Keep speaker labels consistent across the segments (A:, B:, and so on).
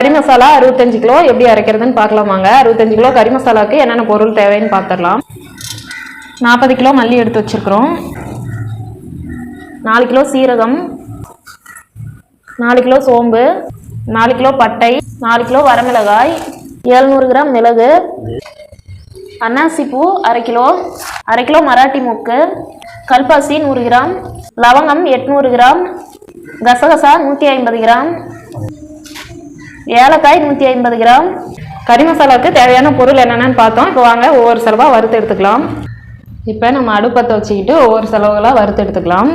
A: கறி மசாலா அறுபத்தஞ்சு கிலோ எப்படி அரைக்கிறதுன்னு பார்க்கலாமாங்க அறுபத்தஞ்சு கிலோ கறி மசாலாவுக்கு என்னென்ன பொருள் தேவைன்னு பார்த்துடலாம். நாற்பது கிலோ மல்லி எடுத்து வச்சுருக்குறோம். நாலு கிலோ சீரகம். நாலு கிலோ சோம்பு. நாலு கிலோ பட்டை. நாலு கிலோ வரமிளகாய். எழுநூறு கிராம் மிளகு. அன்னாசிப்பூ அரை கிலோ. அரை கிலோ மராட்டி மூக்கு. கல்பாசி நூறு கிராம். லவங்கம் எட்நூறு கிராம். கசகசா நூற்றி ஐம்பது கிராம். ஏலக்காய் நூற்றி ஐம்பது கிராம். கறி மசாலாவுக்கு தேவையான பொருள் என்னென்னு பார்த்தோம். இப்போ வாங்க ஒவ்வொரு செலவாக வறுத்து எடுத்துக்கலாம். இப்போ நம்ம அடுப்பத்தை வச்சுக்கிட்டு ஒவ்வொரு செலவுகளாக வறுத்து எடுத்துக்கலாம்.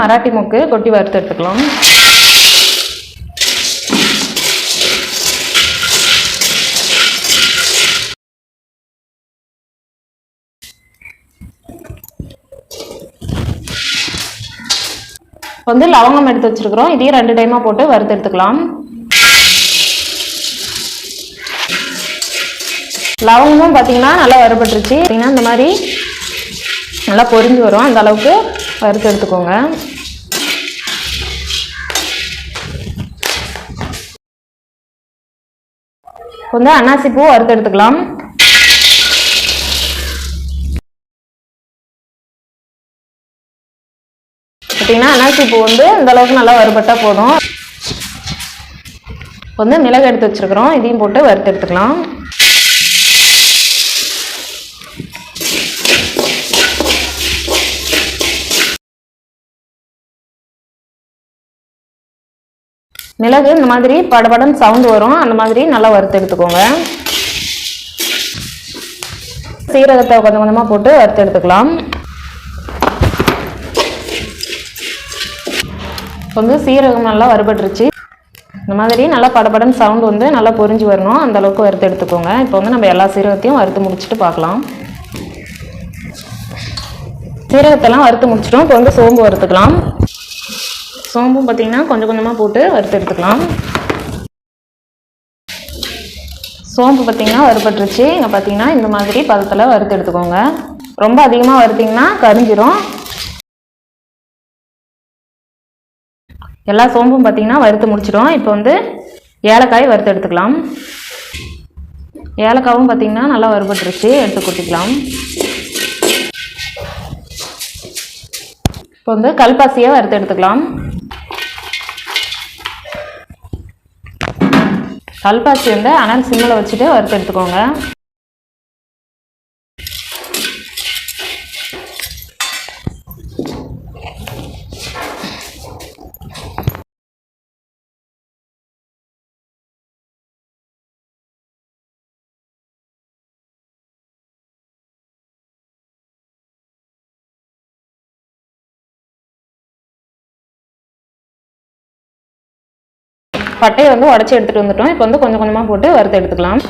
A: மராட்டி மூக்கு கொட்டி வறுத்து எடுத்துக்கலாம். இப்போ வந்து லவங்கம் எடுத்து வச்சிருக்கிறோம். இதையும் ரெண்டு டைமாக போட்டு வறுத்து எடுத்துக்கலாம். லவங்கமும் பார்த்தீங்கன்னா நல்லா வறுபட்டுருச்சு. பார்த்தீங்கன்னா இந்த மாதிரி நல்லா பொரிஞ்சு வரும். அந்த அளவுக்கு வறுத்து எடுத்துக்கோங்க. கொஞ்சம் வந்து வறுத்து எடுத்துக்கலாம். பார்த்தீங்கன்னா அனாசி பூ வந்து இந்தளவுக்கு நல்லா வறுபட்டால் போதும். இப்போ வந்து மிளகு எடுத்து வச்சிருக்கிறோம். இதையும் போட்டு வறுத்து எடுத்துக்கலாம். மிளகு இந்த மாதிரி படபடன்னு சவுண்டு வரும். அந்த மாதிரி நல்லா வறுத்து எடுத்துக்கோங்க. சீரகத்தை கொஞ்சம் கொஞ்சமாக போட்டு வறுத்து எடுத்துக்கலாம். இப்போ வந்து சீரகம் நல்லா வறுபட்டுருச்சு. இந்த மாதிரி நல்லா படபடன்னு சவுண்ட் வந்து நல்லா பொறிஞ்சு வரணும். அந்தளவுக்கு வறுத்து எடுத்துக்கோங்க. இப்போ வந்து நம்ம எல்லா சீரகத்தையும் வறுத்து முடிச்சுட்டு பார்க்கலாம். சீரகத்தெல்லாம் வறுத்து முடிச்சிட்டோம். இப்போ வந்து சோம்பு வறுத்துக்கலாம். சோம்பும் பார்த்தீங்கன்னா கொஞ்சம் கொஞ்சமாக போட்டு வறுத்து எடுத்துக்கலாம். சோம்பு பார்த்தீங்கன்னா வறுபட்டுருச்சு. இங்கே பார்த்தீங்கன்னா இந்த மாதிரி பதத்தில் வறுத்து எடுத்துக்கோங்க. ரொம்ப அதிகமாக வறுத்திங்கன்னா கரிஞ்சிரும். எல்லா சோம்பும் பார்த்திங்கன்னா வறுத்து முடிச்சிடும். இப்போ வந்து ஏலக்காய் வறுத்து எடுத்துக்கலாம். ஏலக்காவும் பார்த்தீங்கன்னா நல்லா வறுபட்டுருச்சு. எடுத்து கொட்டிக்கலாம். இப்போ வந்து கல்பாசியை வறுத்து எடுத்துக்கலாம். கல்பாசி வந்து அனல் சிம்மில் வச்சுட்டு வறுத்து எடுத்துக்கோங்க. பட்டையை வந்து உடச்சி எடுத்துகிட்டு வந்துட்டோம். இப்போ வந்து கொஞ்சம் கொஞ்சமாக போட்டு வறுத்து எடுத்துக்கலாம்.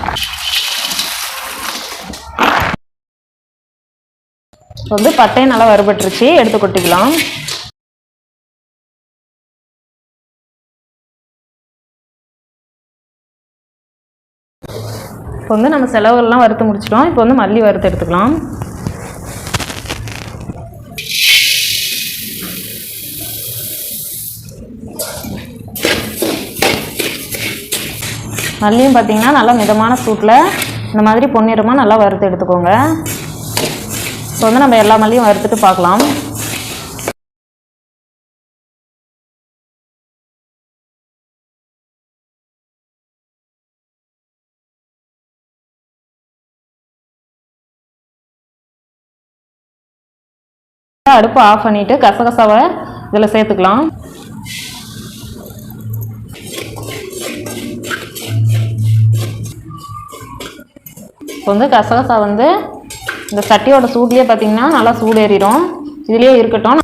A: இப்போ வந்து பட்டையை நல்லா வறுபட்டுருச்சு. எடுத்து கொட்டிக்கலாம். இப்போ வந்து நம்ம செலவுகள்லாம் வறுத்து முடிச்சிட்டோம். இப்போ வந்து மல்லி வறுத்து எடுத்துக்கலாம். மல்லியும் பார்த்தீங்கன்னா நல்லா மிதமான சூட்டில் இந்த மாதிரி பொன்னிறமாக நல்லா வறுத்து எடுத்துக்கோங்க. ஸோ வந்து நம்ம எல்லா மல்லியும் வறுத்துட்டு பார்க்கலாம் அடுப்பு ஆஃப் பண்ணிவிட்டு கசகசாவை இதில் சேர்த்துக்கலாம். இப்போ வந்து கசகசா வந்து இந்த சட்டியோட சூட்லேயே பார்த்தீங்கன்னா நல்லா சூடேறிடும். இதுலேயே இருக்கட்டும்.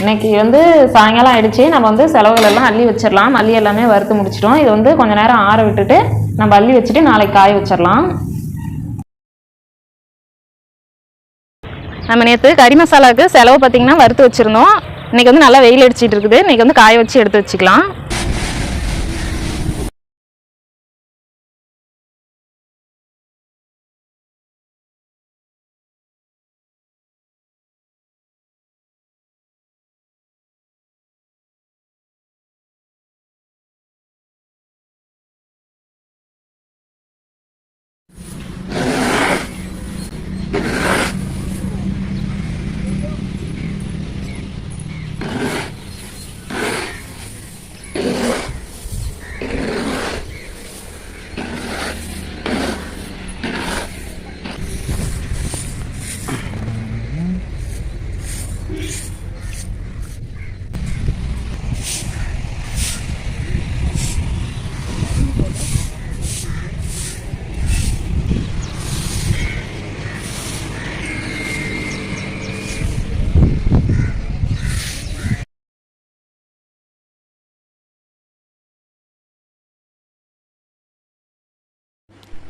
A: இன்னைக்கு வந்து சாயங்காலம் ஆகிடுச்சி நம்ம வந்து செலவுகள் எல்லாம் அள்ளி வச்சிடலாம். மல்லி எல்லாமே வறுத்து முடிச்சிடும் இது வந்து கொஞ்சம் நேரம் ஆற விட்டுட்டு நம்ம அள்ளி வச்சுட்டு நாளைக்கு காய வச்சிடலாம். நம்ம நேற்று கறி மசாலாவுக்கு செலவு பார்த்தீங்கன்னா வறுத்து வச்சுருந்தோம். இன்னைக்கு வந்து நல்லா வெயில் அடிச்சிட்டு இருக்குது. இன்னைக்கு வந்து காய வச்சு எடுத்து வச்சுக்கலாம்.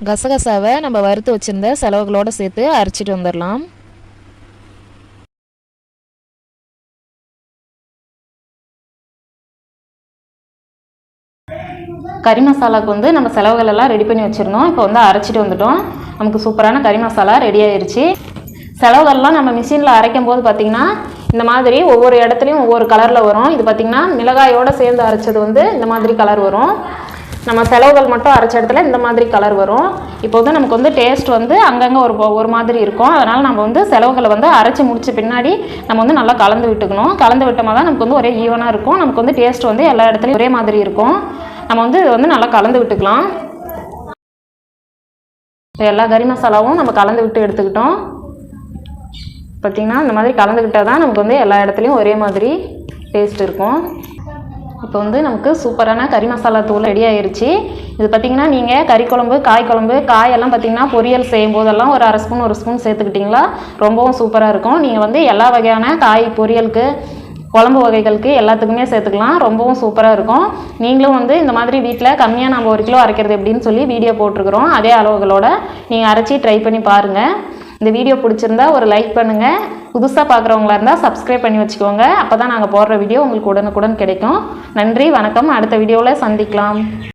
A: கசகசாவை நம்ம வறுத்து வச்சுருந்த செலவுகளோடு சேர்த்து அரைச்சிட்டு வந்துடலாம். கறி மசாலாவுக்கு வந்து நம்ம செலவுகள் எல்லாம் ரெடி பண்ணி வச்சுருந்தோம். இப்போ வந்து அரைச்சிட்டு வந்துட்டோம். நமக்கு சூப்பரான கறி மசாலா ரெடி ஆயிடுச்சு செலவுகள்லாம் நம்ம மிஷினில் அரைக்கும் போது பார்த்திங்கன்னா இந்த மாதிரி ஒவ்வொரு இடத்துலையும் ஒவ்வொரு கலரில் வரும். இது பார்த்திங்கன்னா மிளகாயோடு சேர்ந்து அரைச்சது வந்து இந்த மாதிரி கலர் வரும். நம்ம செலவுகள் மட்டும் அரைச்ச இடத்துல இந்த மாதிரி கலர் வரும். இப்போ வந்து நமக்கு வந்து டேஸ்ட் வந்து அங்கங்கே ஒரு ஒரு மாதிரி இருக்கும். அதனால் நம்ம வந்து செலவுகளை வந்து அரைச்சி முடிச்ச பின்னாடி நம்ம வந்து நல்லா கலந்து விட்டுக்கணும். கலந்து விட்டோமா தான் நமக்கு வந்து ஒரே ஈவனாக இருக்கும். நமக்கு வந்து டேஸ்ட் வந்து எல்லா இடத்துலையும் ஒரே மாதிரி இருக்கும். நம்ம வந்து இதை வந்து நல்லா கலந்து விட்டுக்கலாம். இப்போ எல்லா கறி மசாலாவும் நம்ம கலந்து விட்டு எடுத்துக்கிட்டோம். பார்த்திங்கன்னா இந்த மாதிரி கலந்துக்கிட்டால் தான் நமக்கு வந்து எல்லா இடத்துலையும் ஒரே மாதிரி டேஸ்ட் இருக்கும். இப்போ வந்து நமக்கு சூப்பரான கறி மசாலா தூள் ரெடி ஆயிடுச்சு இது பார்த்திங்கன்னா நீங்கள் கறி குழம்பு காய் குழம்பு காயெல்லாம் பார்த்திங்கன்னா பொரியல் செய்யும் போதெல்லாம் ஒரு அரை ஸ்பூன் ஒரு ஸ்பூன் சேர்த்துக்கிட்டிங்களா? ரொம்பவும் சூப்பராக இருக்கும். நீங்கள் வந்து எல்லா வகையான காய் பொரியலுக்கு குழம்பு வகைகளுக்கு எல்லாத்துக்குமே சேர்த்துக்கலாம். ரொம்பவும் சூப்பராக இருக்கும். நீங்களும் வந்து இந்த மாதிரி வீட்டில் கம்மியாக நம்ம ஒரு கிலோ அரைக்கிறது எப்படின்னு சொல்லி வீடியோ போட்டிருக்கிறோம். அதே அளவுகளோட நீங்கள் அரைச்சி ட்ரை பண்ணி பாருங்கள் இந்த வீடியோ பிடிச்சிருந்தா ஒரு லைக் பண்ணுங்கள் புதுசாக பார்க்குறவங்களா இருந்தால் சப்ஸ்கிரைப் பண்ணி வச்சுக்கோங்க. அப்போ தான் நாங்கள் போடுற வீடியோ உங்களுக்கு உடனுக்குடன் கிடைக்கும். நன்றி வணக்கம். அடுத்த வீடியோவில் சந்திக்கலாம்.